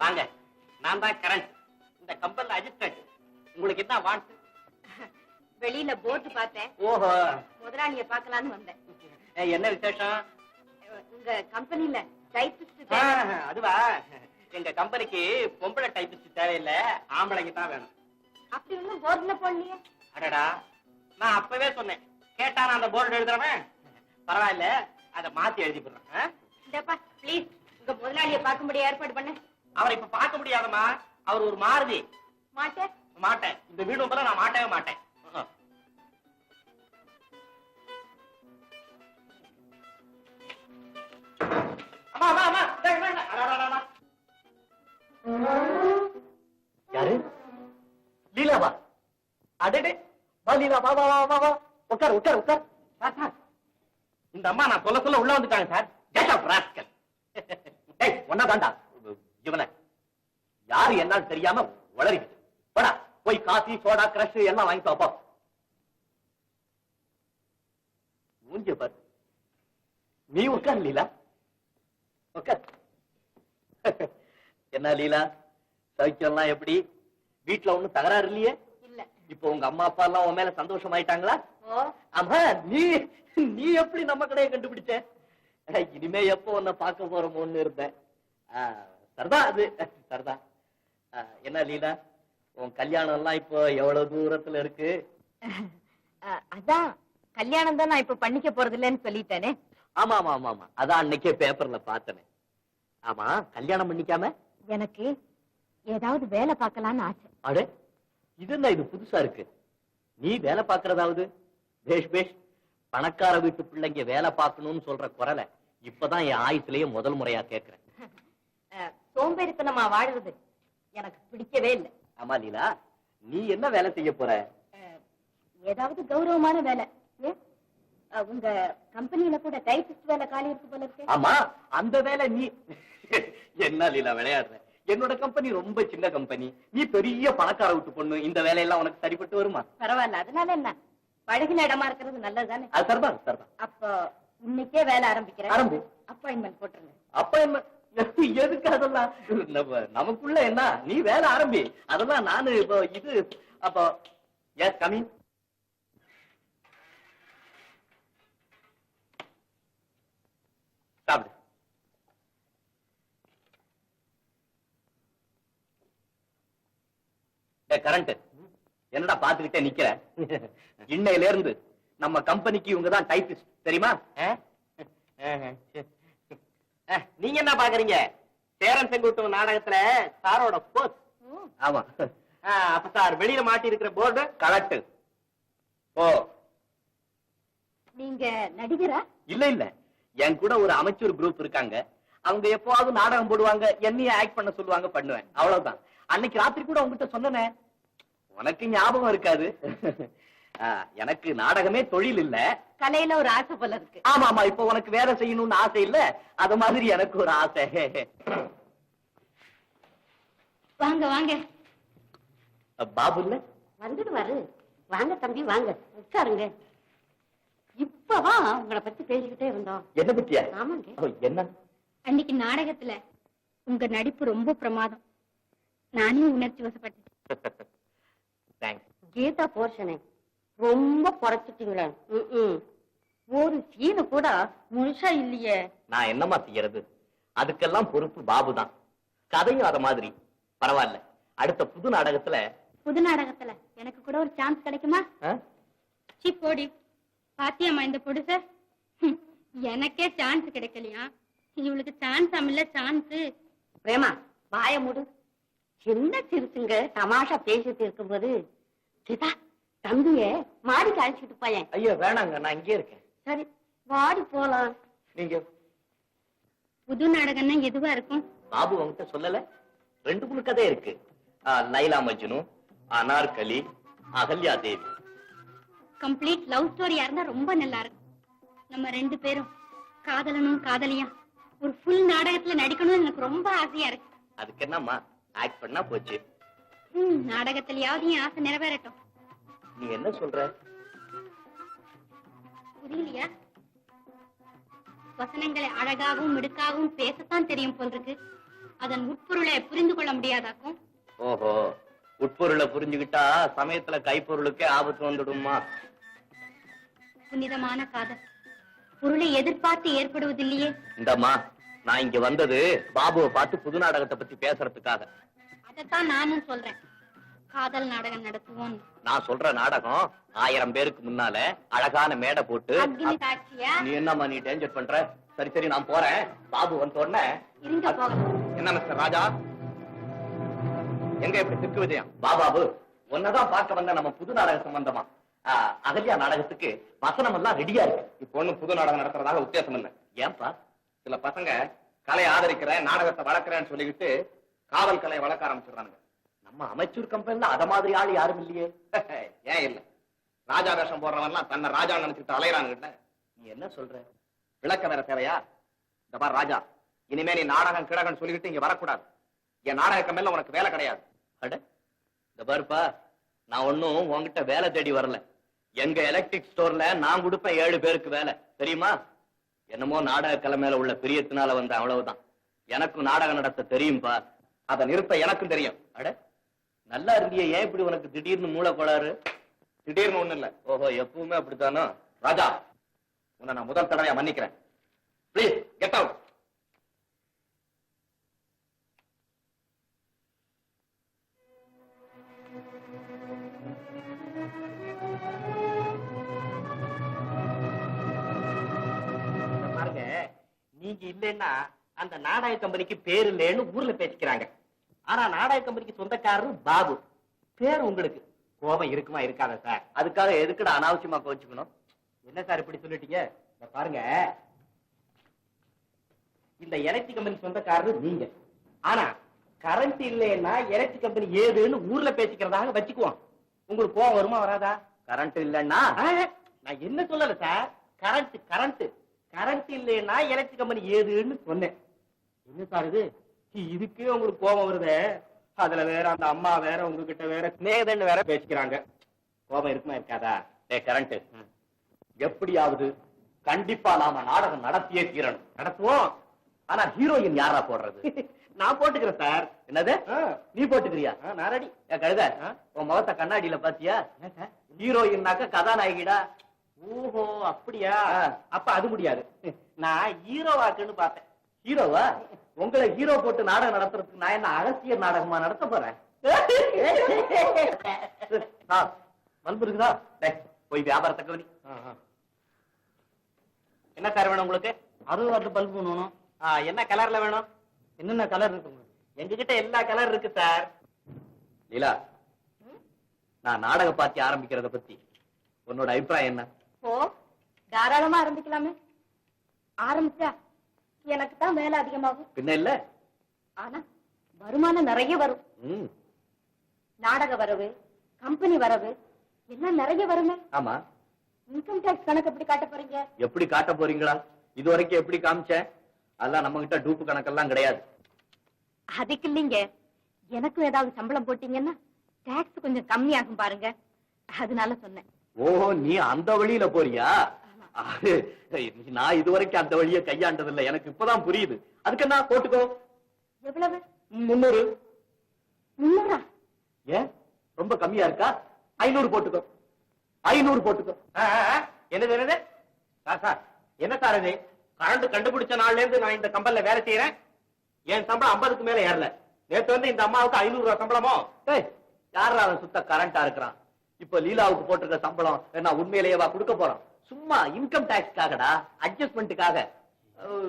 வாங்க நான் தான் கரண்ட் இந்த கம்பெனில அசிஸ்டன்ட் உங்களுக்கு என்ன வாண்ட் வெளியில போட்டு பார்த்தேன். ஓஹோ. முதலாளிய பார்க்கலான்னு வந்தேன். என்ன விசேஷம்? உங்க கம்பெனில டைபிஸ்ட் அதுவா? எங்க கம்பெனிக்கு பொம்பளை டைப்பிஸ்ட் தேவையில்லை. ஆம்பளைக்கு தான் வேணும். அப்படி ஒண்ணும் போர்டுல போடலையே. அடடா. நான் அப்பவே சொன்னேன். கேட்டா நான் அந்த போர்டு எழுதுறவன்? பரவாயில்ல. அதை மாத்தி எழுதி போடுறேன்? இந்தப்பா ப்ளீஸ் உங்க முதலாளிய பார்க்கும்படி ஏற்பாடு பண்ண. அவரை இப்ப பார்க்க முடியாதம்மா. அவர் ஒரு மாருதி. மாட்டேன். மாட்டேன். இந்த வீடு உங்களை நான் மாட்டவே மாட்டேன். யாரு? லீலாவா? அடடே. வா லீலா வா வா வா வா வா. உட்கார் உட்கார் உட்கார். Sir, sir. இந்த அம்மா நான் சொல்ல சொல்ல உள்ள வந்துட்டாங்க சார். கெட் அப் ராஸ்கல் ஒன்னா தாண்டா இவனை. யாரு என்னன்னு தெரியாம உளறிக்கிட்டு போடா போய் காஃபி சோடா கிரஷ் எல்லாம் வாங்கிட்டு வாப்பா மூஞ்சிய பாரு. நீ உட்கார் லீலா. உட்கார். என்ன லீலா? சௌக்கியம்லாம் எப்படி? வீட்டுல ஒண்ணும் தகராறு இல்லையே? இல்ல. இப்போ உங்க அம்மா அப்பா எல்லாம் உன் மேல சந்தோஷமாயிட்டாங்களா? ஓ. ஆமா நீ நீ எப்படி நம்ம கடையை கண்டுபிடிச்ச? இனிமே எப்போ உன்னை பார்க்க போறோமோன்னு இருந்தேன். சரிதா அது. சரிதா. என்ன லீலா? உன் கல்யாணம் எல்லாம் இப்போ எவ்வளவு தூரத்துல இருக்கு? அதான். கல்யாணம் தான் நான் இப்ப பண்ணிக்க போறது இல்லைன்னு சொல்லிட்டேனே. ஆமா ஆமா ஆமா ஆமா அதான் அன்னைக்கே பேப்பர்ல பார்த்தனே. ஆமா கல்யாணம் பண்ணிக்காம? எனக்கு ஏதாவது வேலை பார்க்கலான்னு ஆசை. அடே இது என்ன இது புதுசா இருக்கு? நீ வேலை பாக்குறதாவது பேஷ் பேஷ். பணக்கார வீட்டு பிள்ளைங்க வேலை பார்க்கணும்னு சொல்ற குரலை இப்பதான் என் ஆயுசுலயே முதல் முறையா கேக்குறேன். சோம்பேறித்தனமா வாழ்றது எனக்கு பிடிக்கவே இல்லை. ஆமா லீலா. நீ என்ன வேலை செய்ய போற? ஏதாவது கௌரவமான வேலை. உங்க கம்பெனில கூட டைபிஸ்ட் வேலை காலி இருக்கு போல இருக்கு. ஆமா அந்த வேலை நீ என்ன லீலா விளையாடுற? என்னோட கம்பெனி ரொம்ப சின்ன கம்பெனி. நீ பெரிய பணக்கார விட்டு பொண்ணு. இந்த வேலையெல்லாம் உனக்கு சரிப்பட்டு வருமா? பரவாயில்ல அதனால என்ன? பழகின இடமா இருக்கிறது நல்லதுதானே? அது சரிதான் சரிதான். அப்போ இன்னைக்கே வேலை ஆரம்பிக்கிறேன். ஆரம்பி. அப்பாயின்மெண்ட் போட்டுருங்க. அப்ப என்ன எதுக்கு அதெல்லாம்? நம்ம நமக்குள்ள என்ன? நீ வேலை ஆரம்பி. அதெல்லாம் நானு இப்போ இது அப்போ எஸ் கமிங் சாப்பிடு. கரண்ட் என்னடா பாத்துக்கிட்டே நிக்கிற? இன்னையில இருந்து நம்ம கம்பெனிக்கு இவங்க தான் டைபிஸ்ட் தெரியுமா? நீங்க என்ன பாக்குறீங்க? சேரன் செங்குட்டு நாடகத்துல சாரோட போஸ். ஆமா. அப்ப சார் வெளியில மாட்டி இருக்கிற போர்டு கலெக்ட் ஓ. நீங்க நடிகரா? இல்ல இல்ல. என் கூட ஒரு அமைச்சர் குரூப் இருக்காங்க. அவங்க எப்பவாவது நாடகம் போடுவாங்க என்னைய ஆக்ட் பண்ண சொல்லுவாங்க பண்ணுவேன். அவ்வளவுதான். அன்னைக்கு ராத்திரி கூட உங்ககிட்ட சொன்னனே. உனக்கு ஞாபகம் இருக்காது. எனக்கு நாடகமே தொழில் இல்ல. கலையில ஒரு ஆசை போல இருக்கு. ஆமா ஆமா இப்ப உனக்கு வேலை செய்யணும்னு ஆசை இல்ல. அது மாதிரி எனக்கு ஒரு ஆசை. வாங்க வாங்க. பாபு இல்ல? வந்துடுவாரு. வாங்க தம்பி வாங்க. உட்காருங்க. இப்பவா உங்களை பத்தி பேசிக்கிட்டே இருந்தோம். என்ன பத்தியா? ஆமாங்க. என்ன? அன்னைக்கு நாடகத்துல உங்க நடிப்பு ரொம்ப பிரமாதம். நானே உணர்ச்சி வசப்பட்டேன். கீதா போர்ஷனை. ரொம்ப குறைச்சிட்டீங்களே. ஒரு சீனு கூட முழுசா இல்லையே. நான் என்னம்மா செய்யறது? அதுக்கெல்லாம் பொறுப்பு பாபு தான் கதையும் அத மாதிரி. பரவாயில்ல. அடுத்த புது நாடகத்துல புது நாடகத்துல எனக்கு கூட ஒரு சான்ஸ் கிடைக்குமா? ஆ? சி போடி. பாத்தியாம்மா இந்த பொடுச? எனக்கே சான்ஸ் கிடைக்கலையா? இவளுக்கு சான்ஸ் இல்ல சான்ஸ் பிரேமா வாய மூடு. சின்ன சிறுசுங்க தமாஷா பேசிட்டு இருக்கும்போது. சீதா தம்பிய மாடிக்கு அழைச்சிட்டு போயேன். ஐயோ வேணாங்க நான் இங்கே இருக்கேன். சரி வாடி போலாம். நீங்க. புது நாடகம்னா எதுவா இருக்கும்? பாபு உங்ககிட்ட சொல்லல? ரெண்டு மூணு கதை இருக்கு. லைலா மஜ்னு அனார்கலி அகல்யா தேவி. கம்ப்ளீட் லவ் ஸ்டோரியா இருந்தா ரொம்ப நல்லா இருக்கும். நம்ம ரெண்டு பேரும் காதலனும் காதலியா ஒரு ஃபுல் நாடகத்துல நடிக்கணும்னு எனக்கு ரொம்ப ஆசையா இருக்கு. அதுக்கு என்னம்மா ஆக்ட் பண்ணா போச்சு. ம், நாடகத்திலயாவது என் ஆசை நிறைவேறட்டும். நீ என்ன சொல்ற? புரியலையா? வசனங்களை அழகாகவும் மிடுக்காகவும் பேசத்தான் தெரியும் போல் இருக்கு அதன் உட்பொருளை புரிந்து கொள்ள முடியாதாக்கும்? ஓஹோ உட்பொருளை புரிஞ்சுக்கிட்டா சமயத்துல கைப்பொருளுக்கே ஆபத்து வந்துடுமா புனிதமான காதல். பொருளை எதிர்பார்த்து ஏற்படுவதில்லையே. இந்தம்மா நான் இங்க வந்தது பாபுவை பார்த்து புது நாடகத்தை பத்தி பேசுறதுக்காக. அதைத்தான் நானும் சொல்றேன். காதல் நாடகம் நடத்துவோம். நான் சொல்ற நாடகம் ஆயிரம் பேருக்கு முன்னால அழகான மேடை போட்டு அக்னி சாட்சியா நீ என்னம்மா நீ டேஞ்சர் பண்ற? சரி சரி நான் போறேன். பாபு வந்த உடனே இருங்க போகலாம். என்ன மிஸ்டர் ராஜா? எங்க இப்படி திக்கு விஜயம்? பாபாபு உன்னதான் பார்க்க வந்த நம்ம புது நாடக சம்பந்தமா. அகல்யா நாடகத்துக்கு வசனம் எல்லாம் ரெடியா இருக்கு. இப்போ ஒண்ணும் புது நாடகம் நடத்துறதாக உத்தேசம் இல்ல. ஏன்பா? சில பசங்க கலையை ஆதரிக்கிறேன் நாடகத்தை வளர்க்கிறேன்னு சொல்லிக்கிட்டு காவல் கலையை வளர்க்க ஆரம்பிச்சிடுறாங்க நம்ம அமைச்சூர் கம்பெனில அத மாதிரி ஆள் யாரும் இல்லையே. ஏன் இல்ல? ராஜா வேஷம் போடுறவன்லாம் தன்னை ராஜா நினைச்சிட்டு அலையறானுகிட்ட நீ என்ன சொல்ற? விளக்கம் வேற தேவையா? இந்த பார் ராஜா இனிமே நீ நாடகம் கிடகன்னு சொல்லிக்கிட்டு இங்க வரக்கூடாது. என் நாடக கம்பெனில உனக்கு வேலை கிடையாது. அட இந்த பாருப்பா நான் ஒண்ணும் உன்கிட்ட வேலை தேடி வரல. எங்க எலக்ட்ரிக் ஸ்டோர்ல நான் கொடுப்பேன் ஏழு பேருக்கு வேலை. தெரியுமா? என்னமோ நாடக கலை மேல உள்ள பிரியத்தினால வந்த அவ்வளவுதான். எனக்கும் நாடகம் நடத்த தெரியும்பா? அதை நிறுத்த எனக்கும் தெரியும். அட நல்லா இருந்தியே ஏன் இப்படி உனக்கு திடீர்னு மூளை கோளாறு? திடீர்னு ஒண்ணு இல்ல. ஓஹோ எப்பவுமே அப்படித்தானோ? ராஜா உன்னை நான் முதல் தடவையா மன்னிக்கிறேன். ப்ளீஸ் கெட் அவுட் பாருங்க நீங்க இல்லைன்னா அந்த நாடக கம்பெனிக்கு பேர் இல்லைன்னு ஊர்ல பேசிக்கிறாங்க. ஆனா நாடக கம்பெனிக்கு சொந்தக்காரரு பாபு. பேர் உங்களுக்கு கோபம் இருக்குமா இருக்காதா சார்? அதுக்காக எதுக்குடா அனாவசியமா கோச்சுக்கணும் என்ன சார் இப்படி சொல்லிட்டீங்க? இத பாருங்க. இந்த எலக்ட்ரிக் கம்பெனி சொந்தக்காரரு நீங்க. ஆனா கரண்ட் இல்லைன்னா எலக்ட்ரிக் கம்பெனி ஏதுன்னு ஊர்ல பேசிக்கிறதாக வச்சுக்குவோம். உங்களுக்கு கோவம் வருமா வராதா? கரண்ட் இல்லைன்னா? நான் என்ன சொல்லல சார்? கரண்ட் கரண்ட் கரண்ட் இல்லைன்னா எலக்ட்ரிக் கம்பெனி ஏதுன்னு சொன்னேன். என்ன சார் இது? இதுக்கே உங்களுக்கு கோபம் வருதே. அதுல வேற அந்த அம்மா வேற உங்ககிட்ட வேற ஸ்நேகதன்னு வேற பேசிக்கிறாங்க. கோபம் இருக்குமா இருக்காதா? ஏ கரண்ட் எப்படியாவது கண்டிப்பா நாம நாடகம் நடத்தியே தீரணும். நடத்துவோம். ஆனா ஹீரோயின் யாரா போடுறது? நான் போட்டுக்கிறேன் சார் என்னது? நீ போட்டுக்கிறியா? நான் ரெடி கழுத. உன் முகத்தை கண்ணாடியில பாத்தியா? ஹீரோயின்னாக்க கதாநாயகிடா? ஓஹோ அப்படியா? அப்ப அது முடியாது. நான் ஹீரோவாக்குன்னு பார்த்தேன். ஹீரோவா உங்களை ஹீரோ போட்டு நாடகம் நடத்துறதுக்கு நான் என்ன அகசியர் நாடகமா நடத்த போறேன்? பல்பு இருக்குதா டேய், போய் வியாபாரத்தை கவனி. என்ன சார் வேணும் உங்களுக்கு? அறுபது வாட்டு பல்பு வேணும். என்ன கலர்ல வேணும்? என்னென்ன கலர் இருக்கு எங்ககிட்ட எல்லா கலர் இருக்கு சார். லீலா நான் நாடக பார்ட்டி ஆரம்பிக்கிறத பத்தி உன்னோட அபிப்பிராயம் என்ன? ஓ தாராளமா ஆரம்பிக்கலாமே. ஆரம்பிச்சா எனக்கு தான் வேலை அதிகமாகும். பின்ன இல்ல? ஆனா வருமானம் நிறைய வரும். நாடக வரவு கம்பெனி வரவு எல்லாம் நிறைய வருமே. ஆமா. இன்கம் டேக்ஸ் கணக்கு எப்படி காட்ட போறீங்க? எப்படி காட்ட போறீங்களா? இது வரைக்கும் எப்படி காமிச்சேன்? அதெல்லாம் நம்ம கிட்ட டூப்பு கணக்கெல்லாம் கிடையாது. அதுக்கு இல்லைங்க. எனக்கும் ஏதாவது சம்பளம் போட்டீங்கன்னா டாக்ஸ் கொஞ்சம் கம்மியாகும் பாருங்க. அதனால சொன்னேன். ஓஹோ நீ அந்த வழியில போறியா? நான் இது வரைக்கும் அந்த வழியை கையாண்டது இல்ல எனக்கு இப்பதான் புரியுது. அதுக்கு என்ன போட்டுக்கோ. எவ்வளவு? முன்னூறு முன்னூறா ஏன்? ரொம்ப கம்மியா இருக்கா? ஐநூறு போட்டுக்கோ. ஐநூறு போட்டுக்கோ. என்னது என்னது? சார் சார் என்ன சார் இது? கரண்ட் கண்டுபிடிச்ச நாள்ல இருந்து நான் இந்த கம்பெனில வேலை செய்யறேன் என் சம்பளம் ஐம்பதுக்கு மேல ஏறல. நேத்து வந்து இந்த அம்மாவுக்கு ஐநூறு ரூபாய் சம்பளமோ யாரா அவன் சுத்த கரண்டா இருக்கிறான்? இப்ப லீலாவுக்கு போட்டிருக்க சம்பளம் என்ன உண்மையிலேயே வா கொடுக்க போறான் சும்மா இன்கம் டாக்ஸ்க்காகடா அட்ஜஸ்ட்மெண்ட்டுக்காக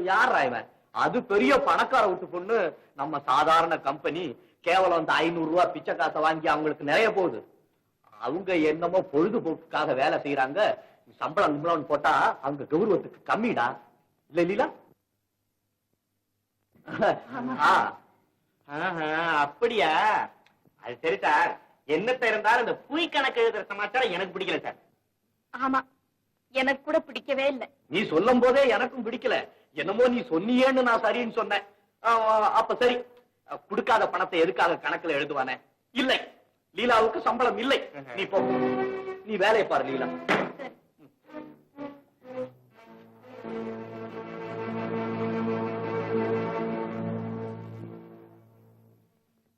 யாரா இவன்? அது பெரிய பணக்கார விட்டு பொண்ணு. நம்ம சாதாரண கம்பெனி கேவலம் அந்த ஐநூறு ரூபாய் பிச்சை காசை வாங்கி அவங்களுக்கு நிறைய போகுது. அவங்க என்னமோ பொழுதுபோக்குக்காக வேலை செய்யறாங்க சம்பளம் கிம்பளம்னு போட்டா அவங்க கௌரவத்துக்கு கம்மிடா. இல்ல இல்லீலா அப்படியா? அது சரி சார். என்னத்த இருந்தாலும் இந்த புய் கணக்கு எழுதுற சமாச்சாரம் எனக்கு பிடிக்கல சார். ஆமா. எனக்கு கூட பிடிக்கவே இல்லை. நீ சொல்லும் போதே எனக்கும் பிடிக்கல. என்னமோ நீ சொன்னியேன்னு நான் சரின்னு சொன்னேன். அப்ப சரி. குடுக்காத பணத்தை எதுக்காக கணக்குல எழுதுவானே? இல்லை. லீலாவுக்கு சம்பளம் இல்லை. நீ போ. நீ வேலையை பாரு லீலா.